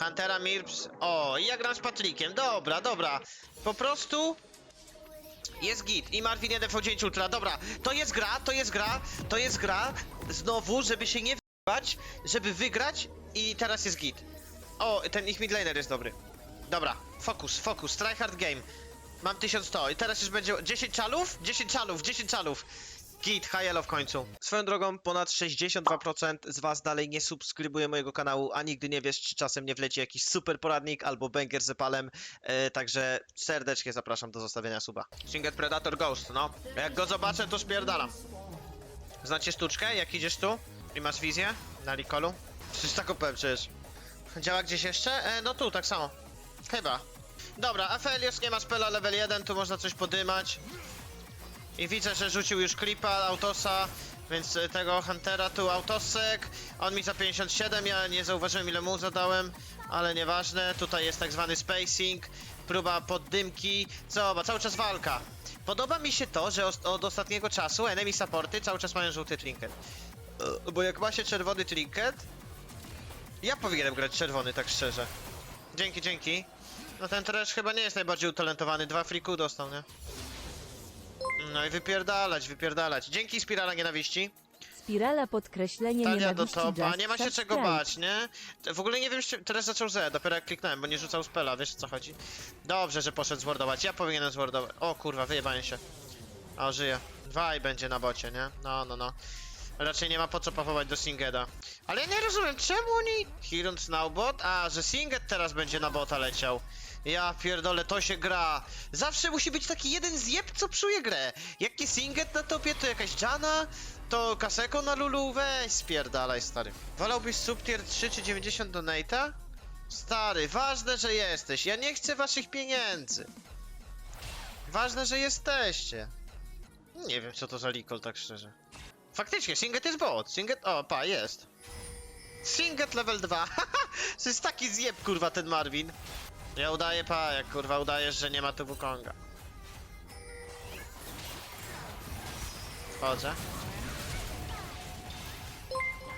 Huntera Mirps. O, i ja gram z Patrickiem. Dobra, dobra. Po prostu jest git. I Marvin 1 V9 Ultra. Dobra, to jest gra, to jest gra, to jest gra. Znowu, żeby się nie wyjebać, żeby wygrać i teraz jest git. O, ten ich midlaner jest dobry. Dobra, fokus, fokus, tryhard game. Mam 1100 i teraz już będzie 10 czalów? 10 czalów, 10 czalów. Git, high elo w końcu. Swoją drogą, ponad 62% z was dalej nie subskrybuje mojego kanału, a nigdy nie wiesz, czy czasem nie wleci jakiś super poradnik albo banger z palem. E, także serdecznie zapraszam do zostawienia suba. Singed Predator Ghost, no. Jak go zobaczę, to spierdalam. Znacie sztuczkę, jak idziesz tu i masz wizję na Ricolu? Przecież tak opowiem przecież. Działa gdzieś jeszcze? E, no tu, tak samo. Chyba. Dobra, Aphelios nie ma spela level 1, tu można coś podymać. I widzę, że rzucił już klipa Autosa, więc e, tego Huntera tu Autosek. On mi za 57, ja nie zauważyłem ile mu zadałem, ale nieważne. Tutaj jest tak zwany spacing, próba poddymki. Zobacz, cały czas walka. Podoba mi się to, że od ostatniego czasu enemy supporty cały czas mają żółty trinket. E, Bo jak ma się czerwony trinket, ja powinienem grać czerwony, tak szczerze. Dzięki, dzięki. No ten trash chyba nie jest najbardziej utalentowany. Dwa friku dostał, nie? No i wypierdalać, wypierdalać. Dzięki Spirala Nienawiści. Spirala podkreślenie Talia do nienawiści topa. just Nie ma się czego subscribe. bać, nie? W ogóle nie wiem, czy teraz zaczął Z, dopiero jak kliknąłem, bo nie rzucał spela, wiesz o co chodzi? Dobrze, że poszedł zwordować. Ja powinienem zwordować. O kurwa, wyjebałem się. O, żyje. Dwa i będzie na bocie, nie? No, no, no. Raczej nie ma po co papować do Singeda. Ale ja nie rozumiem, czemu oni... Hirun Snowbot? A, że Singed teraz będzie na bota leciał. Ja pierdolę, to się gra. Zawsze musi być taki jeden zjeb, co psuje grę. Jak nie Singed na topie, to jakaś Jana, to Kaseko na Lulu, weź spierdalaj, stary. Wolałbyś sub tier 3 czy 90 donate'a? Stary, ważne, że jesteś. Ja nie chcę waszych pieniędzy. Ważne, że jesteście. Nie wiem, co to za Likol, tak szczerze. Faktycznie, Singet jest bot. Singet, o, pa, jest. Singet level 2. to jest taki zjeb, kurwa, ten Marvin. Ja udaję, pa, jak kurwa udajesz, że nie ma tu Wukonga. Wchodzę.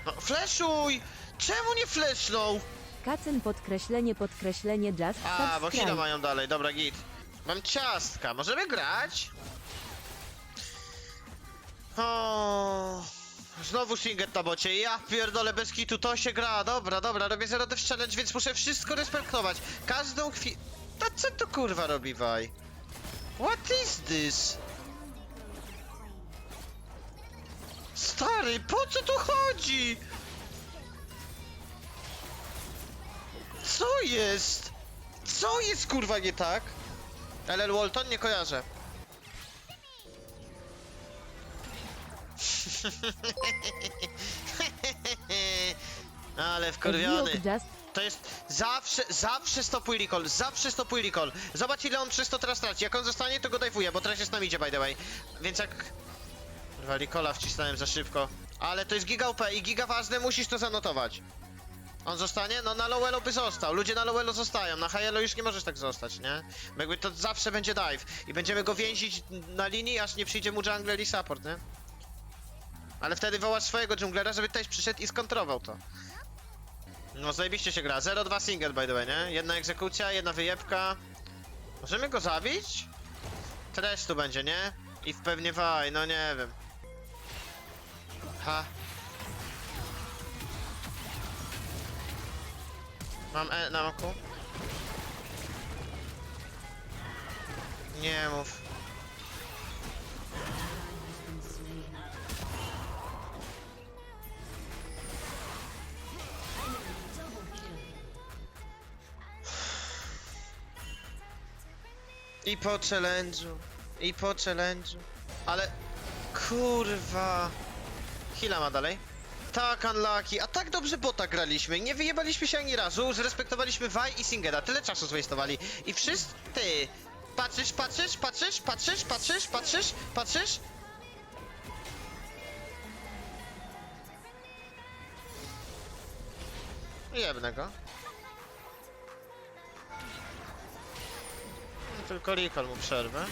No, flashuj! Czemu nie flashnął? Kacen podkreślenie podkreślenie just A, bo subscribe. Hino mają dalej, dobra git. Mam ciastka, możemy grać? O, Znowu Singet na bocie, ja pierdolę bez kitu, to się gra, dobra, dobra, robię zero dev challenge, więc muszę wszystko respektować. Każdą chwilę... To co to kurwa robi Waj? What is this? Stary, po co tu chodzi? Co jest? Co jest kurwa nie tak? LL Walton nie kojarzę. Ale wkurwiony. To jest zawsze, zawsze stopuj recall, zawsze stopuj recall. Zobacz ile on przez to teraz traci. Jak on zostanie, to go dajwuje, bo teraz jest na idzie by the way. Więc jak... Kurwa, recolla wcisnąłem za szybko. Ale to jest giga OP i giga ważne, musisz to zanotować. On zostanie? No na Lowello by został. Ludzie na Lowello zostają. Na Hielo już nie możesz tak zostać, nie? Bo jakby to zawsze będzie dive. I będziemy go więzić na linii, aż nie przyjdzie mu jungler i support, nie? Ale wtedy wołasz swojego junglera, żeby też przyszedł i skontrował to. No zajebiście się gra. 0-2 single by the way, nie? Jedna egzekucja, jedna wyjebka. Możemy go zabić? Trash tu będzie, nie? I pewnie waj, no nie wiem. Ha. Mam E na oku. Nie mów. I po challenge'u. I po challenge'u. Ale... Kurwa. Hila ma dalej. Tak, unlucky. A tak dobrze bota graliśmy. Nie wyjebaliśmy się ani razu. Zrespektowaliśmy Vaj i Singeda. Tyle czasu zwastowali. I wszyscy... Patrzysz, patrzysz, patrzysz, patrzysz, patrzysz, patrzysz, patrzysz? Jebnę Tylko recall mu przerwę.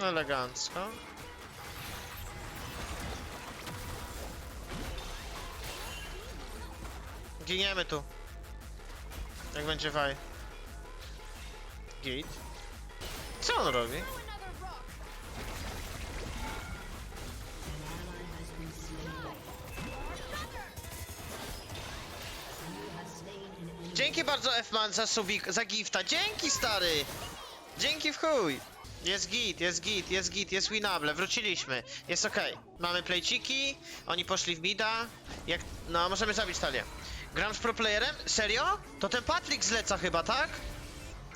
No, elegancko. Giniemy tu. Jak będzie waj? Git. Co on robi? Dzięki bardzo F-Man za subik, za gifta. Dzięki stary! Dzięki w chuj! Jest git, jest git, jest git, jest winable, wróciliśmy. Jest okej. Mamy playciki, oni poszli w mida. Jak... No, możemy zabić talię. Gram z pro playerem? Serio? To ten Patrick zleca chyba, tak?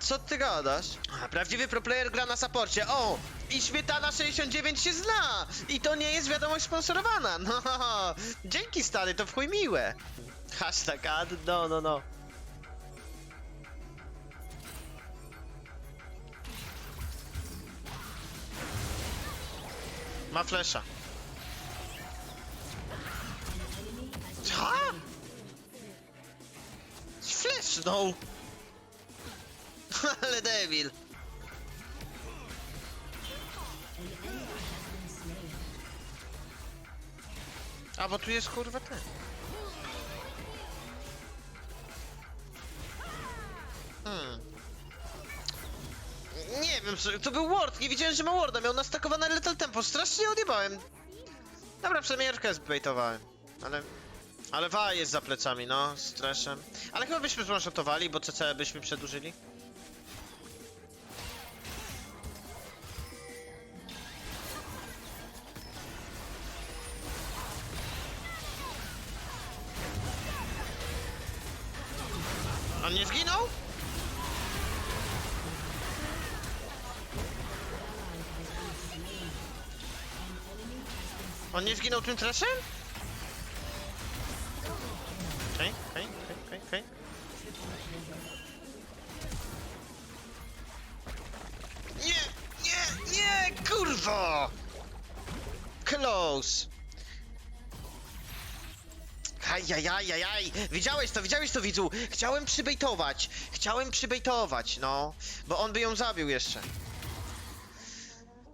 Co ty gadasz? A, prawdziwy pro player gra na saporcie. O! I Śmietana 69 się zna! I to nie jest wiadomość sponsorowana. No, dzięki stary, to w chuj miłe. Hashtag ad, no, no, no. Ma flesza. Co? Flash, no! Ale debil. A, bo tu jest kurwa ten. To był ward, nie widziałem, że ma warda, miał nastakowane lethal tempo, strasznie odjebałem. Dobra, przemierkę zbejtowałem, ale... Ale Wa jest za plecami, no, z treszem. Ale chyba byśmy zwanshotowali, bo CC byśmy przedłużyli. On nie zginął? On nie zginął tym treszem? Okej, okej, okej, okej. Nie, nie, nie, kurwa! Close! Ajajajajaj! Widziałeś to, widziałeś to, widzu? Chciałem przybejtować, chciałem przybejtować, no. Bo on by ją zabił jeszcze.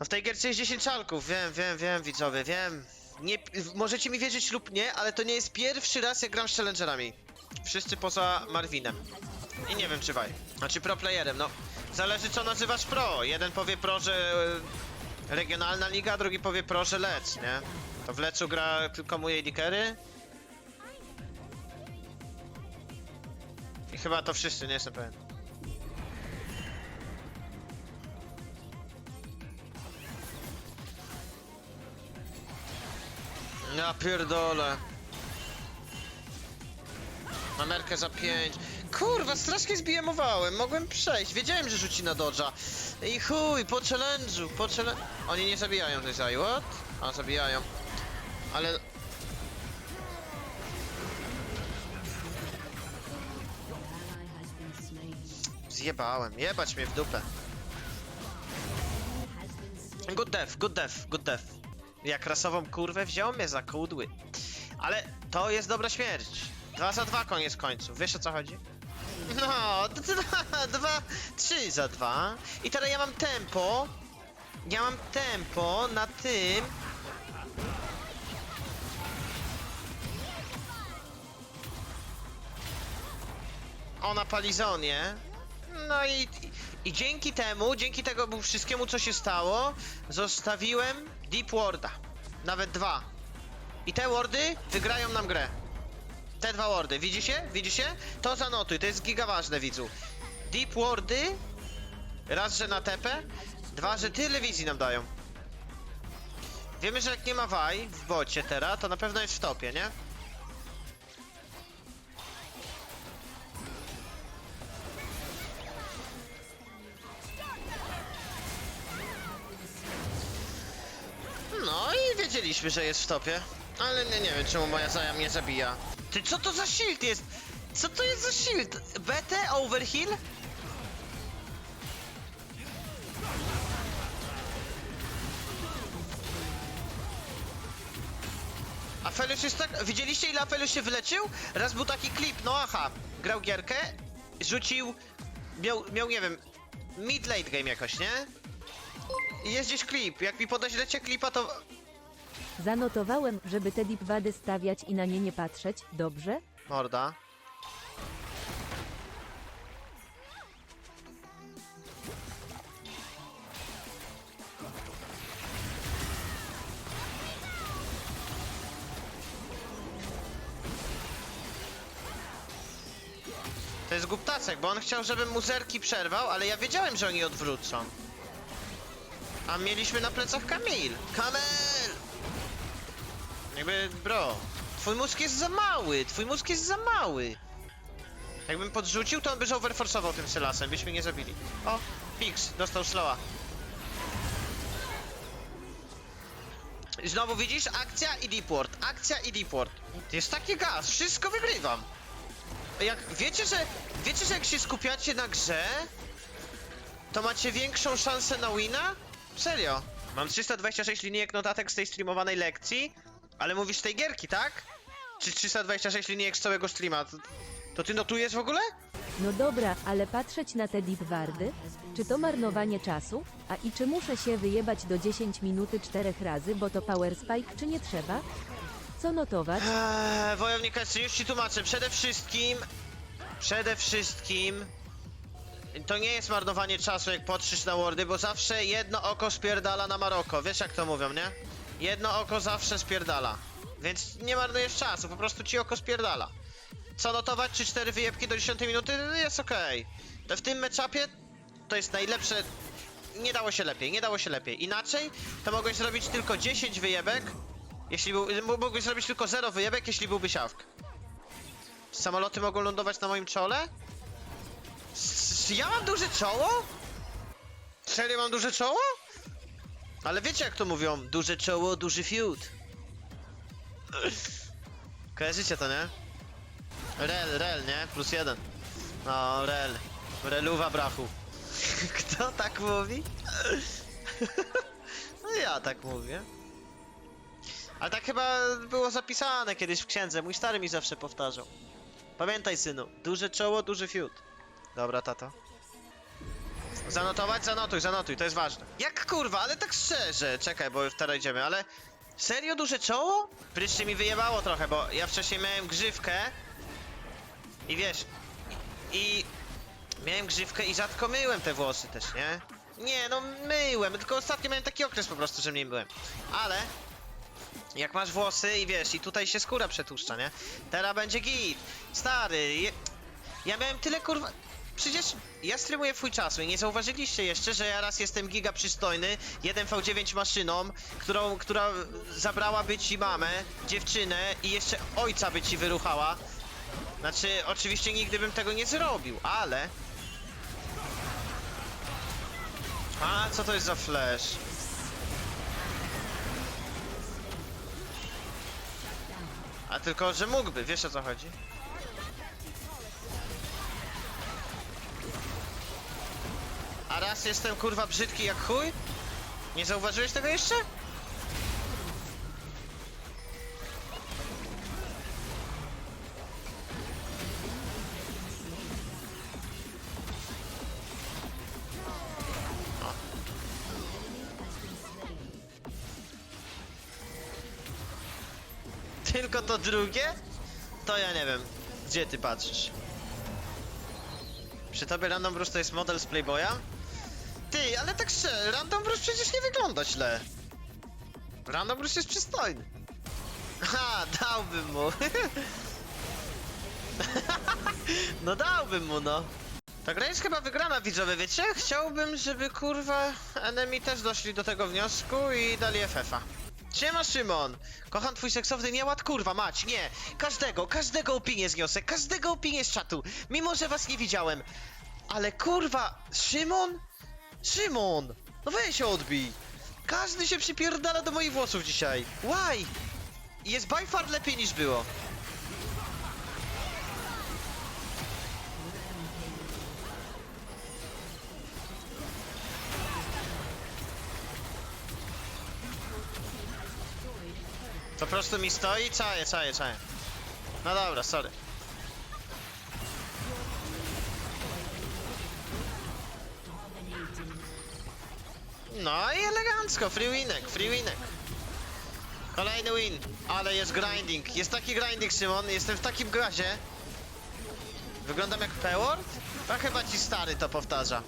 No w tej gierce jest 10 czalków, wiem, wiem, wiem, widzowie, wiem. Nie, możecie mi wierzyć lub nie, ale to nie jest pierwszy raz, jak gram z challengerami. Wszyscy poza Marvinem. I nie wiem, czy waj. Znaczy pro playerem, no. Zależy co nazywasz pro. Jeden powie pro, że e, regionalna liga, drugi powie pro, że lec, nie? To w lecu gra tylko mój AD carry. I chyba to wszyscy, nie jestem pewien. Ja pierdolę. Amerkę za 5. Kurwa, strasznie zbijemowałem. Mogłem przejść. Wiedziałem, że rzuci na dodża. I chuj, po challenge'u, po challenge... Oni nie zabijają tej zaj, what? A, zabijają. Ale... Zjebałem. Jebać mnie w dupę. Good death, good death, good death. Jak rasową kurwę wziął mnie za kudły. Ale to jest dobra śmierć. Dwa za dwa koniec końców. Wiesz o co chodzi? No, dwa, dwa, trzy za dwa. I teraz ja mam tempo. Ja mam tempo na tym. O, na Palizonie. No i, i dzięki temu, dzięki tego wszystkiemu, co się stało, zostawiłem Deep Warda. Nawet dwa. I te wardy wygrają nam grę. Te dwa wardy, widzicie? Widzicie? To zanotuj, to jest giga ważne, widzu. Deep wardy, raz, że na tepę, dwa, że tyle wizji nam dają. Wiemy, że jak nie ma waj w bocie teraz, to na pewno jest w topie, nie? Wiedzieliśmy, że jest w topie. Ale nie, nie wiem, czemu moja zaja mnie zabija. Ty, co to za shield jest? Co to jest za shield? BT overheal? Afelius jest tak... Widzieliście ile Afelius się wyleczył? Raz był taki klip, no aha. Grał gierkę, rzucił... Miał, miał nie wiem... Mid late game jakoś, nie? I jest gdzieś klip. Jak mi podeślecie klipa, to Zanotowałem, żeby te dipwady stawiać i na nie nie patrzeć, dobrze? Morda. To jest głuptacek, bo on chciał, żebym mu zerki przerwał, ale ja wiedziałem, że oni odwrócą. A mieliśmy na plecach Kamil. Kamil! Jakby, bro, twój mózg jest za mały, twój mózg jest za mały. Jakbym podrzucił, to on by overforsował tym Sylasem, byśmy nie zabili. O, Pix, dostał slowa. Znowu widzisz? Akcja i deepward, akcja i deepward. Jest taki gaz, wszystko wygrywam. Jak, wiecie, że, wiecie, że jak się skupiacie na grze, to macie większą szansę na wina? Serio. Mam 326 linijek notatek z tej streamowanej lekcji, ale mówisz tej gierki, tak? Czy 326 linijek z całego streama? To, to ty notujesz w ogóle? No dobra, ale patrzeć na te deepwardy? Czy to marnowanie czasu? A i czy muszę się wyjebać do 10 minuty czterech razy, bo to power spike, czy nie trzeba? Co notować? Eee, wojownik już ci tłumaczę. Przede wszystkim, przede wszystkim, to nie jest marnowanie czasu, jak patrzysz na wordy, bo zawsze jedno oko spierdala na Maroko. Wiesz jak to mówią, nie? Jedno oko zawsze spierdala. Więc nie marnujesz czasu, po prostu ci oko spierdala. Co notować? Czy 4 wyjebki do 10 minuty? Jest okej. To w tym meczapie to jest najlepsze. Nie dało się lepiej, nie dało się lepiej. Inaczej to mogłeś zrobić tylko 10 wyjebek, jeśli był, mógłbyś zrobić tylko 0 wyjebek, jeśli byłby siawk. Samoloty mogą lądować na moim czole? S- Ja mam duże czoło? Serio mam duże czoło? Ale wiecie jak to mówią? Duże czoło, duży fiut. Kojarzycie to, nie? Rel, rel, nie? Plus jeden. No, rel. Reluwa brachu. Kto tak mówi? No ja tak mówię. Ale tak chyba było zapisane kiedyś w księdze. Mój stary mi zawsze powtarzał. Pamiętaj, synu. Duże czoło, duży fiut. Dobra, tato. Zanotować? Zanotuj, zanotuj, to jest ważne. Jak kurwa, ale tak szczerze. Czekaj, bo już teraz idziemy, ale... Serio duże czoło? Pryszczy mi wyjebało trochę, bo ja wcześniej miałem grzywkę. I wiesz... I... Miałem grzywkę i rzadko myłem te włosy też, nie? Nie, no myłem, tylko ostatnio miałem taki okres po prostu, że nie myłem. Ale... Jak masz włosy i wiesz, i tutaj się skóra przetłuszcza, nie? Teraz będzie git. Stary, je... ja miałem tyle kurwa... Przecież ja streamuję twój czasu i nie zauważyliście jeszcze, że ja raz jestem giga przystojny, 1v9 maszyną, którą, która zabrałaby ci mamę, dziewczynę i jeszcze ojca by ci wyruchała. Znaczy, oczywiście nigdy bym tego nie zrobił, ale... A, co to jest za flash? A tylko, że mógłby, wiesz o co chodzi? A raz jestem kurwa brzydki jak chuj? Nie zauważyłeś tego jeszcze? Tylko to drugie? To ja nie wiem. Gdzie ty patrzysz? Przy tobie Random Bruce to jest model z Playboya? Ty, ale tak szczerze, Random Bruce przecież nie wygląda źle. Random Bruce jest przystojny. Ha, dałbym mu. no dałbym mu, no. Ta gra jest chyba wygrana, widzowie, wiecie? Chciałbym, żeby kurwa enemy też doszli do tego wniosku i dali FF-a. Siema Szymon! Kocham twój seksowny nieład, kurwa mać, nie! Każdego, każdego opinię zniosę, każdego opinię z czatu, mimo że was nie widziałem. Ale kurwa, Szymon? Szymon! No weź się odbij! Każdy się przypierdala do moich włosów dzisiaj. Why? Jest by far lepiej niż było. Po prostu mi stoi, czaję, czaję, czaję. No dobra, sorry. No i elegancko, free winek, free winek. Kolejny win, ale jest grinding. Jest taki grinding, Szymon, jestem w takim gazie. Wyglądam jak Peword? A chyba ci stary to powtarza.